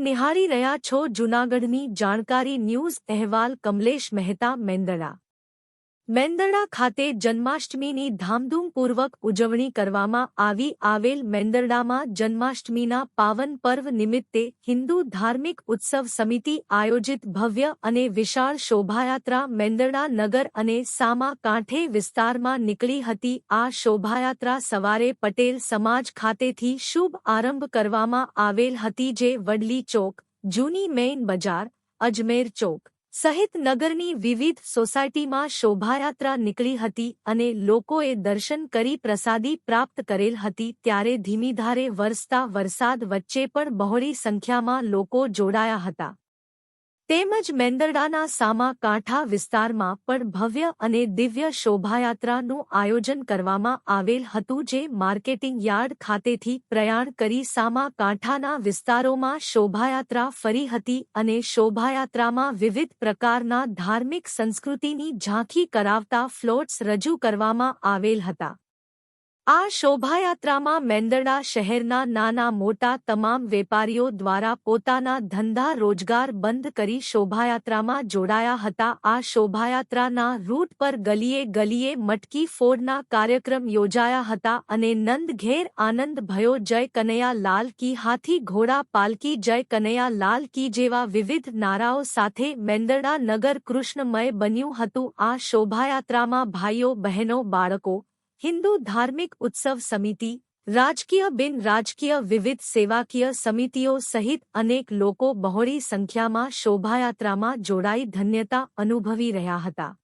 નિહાળી રહ્યા છો જૂનાગઢની જાણકારી ન્યૂઝ અહેવાલ કમલેશ મહેતા મેંદડા. મેંદરડા ખાતે જન્માષ્ટમીની ધામધૂમપૂર્વક ઉજવણી કરવામાં આવી આવેલ મેંદરડામાં જન્માષ્ટમીના પાવન પર્વ નિમિત્તે હિન્દુ ધાર્મિક ઉત્સવ સમિતિ આયોજિત ભવ્ય અને વિશાળ શોભાયાત્રા મેંદરડા નગર અને સામા કાંઠે વિસ્તારમાં નીકળી હતી. આ શોભાયાત્રા સવારે પટેલ સમાજ ખાતેથી શુભ આરંભ કરવામાં આવેલ હતી જે વડલી ચોક, જૂની મેઇન બજાર, અજમેર ચોક સહિત નગરની વિવિધ સોસાયટીમાં શોભાયાત્રા નીકળી હતી અને લોકોએ દર્શન કરી પ્રસાદી પ્રાપ્ત કરેલ હતી ત્યારે ધીમીધારે વરસતા વરસાદ વચ્ચે પણ બહોળી સંખ્યામાં લોકો જોડાયા હતા. તેમજ મેંદરડાના સામા કાંઠા વિસ્તારમાં પણ ભવ્ય અને દિવ્ય શોભાયાત્રાનું આયોજન કરવામાં આવેલ હતું જે માર્કેટિંગ યાર્ડ ખાતેથી પ્રયાણ કરી સામા કાંઠાના વિસ્તારોમાં શોભાયાત્રા ફરી હતી અને શોભાયાત્રામાં વિવિધ પ્રકારના ધાર્મિક સંસ્કૃતિની ઝાંખી કરાવતા ફ્લોટ્સ રજૂ કરવામાં આવેલ હતા. આ શોભાયાત્રામાં મેંદરડા શહેરના નાના મોટા તમામ વેપારીઓ દ્વારા પોતાના ધંધા રોજગાર બંધ કરી શોભાયાત્રામાં જોડાયા હતા. આ શોભાયાત્રાના રૂટ પર ગલીએ ગલીએ મટકી ફોડના કાર્યક્રમ યોજાયા હતા અને નંદ ઘેર આનંદ ભયો જય કનૈયા લાલ કી હાથી ઘોડા પાલકી જય કનૈયા લાલ કી જેવા વિવિધ નારાઓ સાથે મેંદરડા નગર કૃષ્ણમય બન્યું હતું. આ શોભાયાત્રામાં ભાઈઓ બહેનો બાળકો હિન્દુ ધાર્મિક ઉત્સવ સમિતિ, રાજકીય બિન રાજકીય વિવિધ સેવાકીય સમિતિઓ સહિત અનેક લોકો બહોળી સંખ્યામાં શોભાયાત્રામાં જોડાઈ ધન્યતા અનુભવી રહ્યા હતા.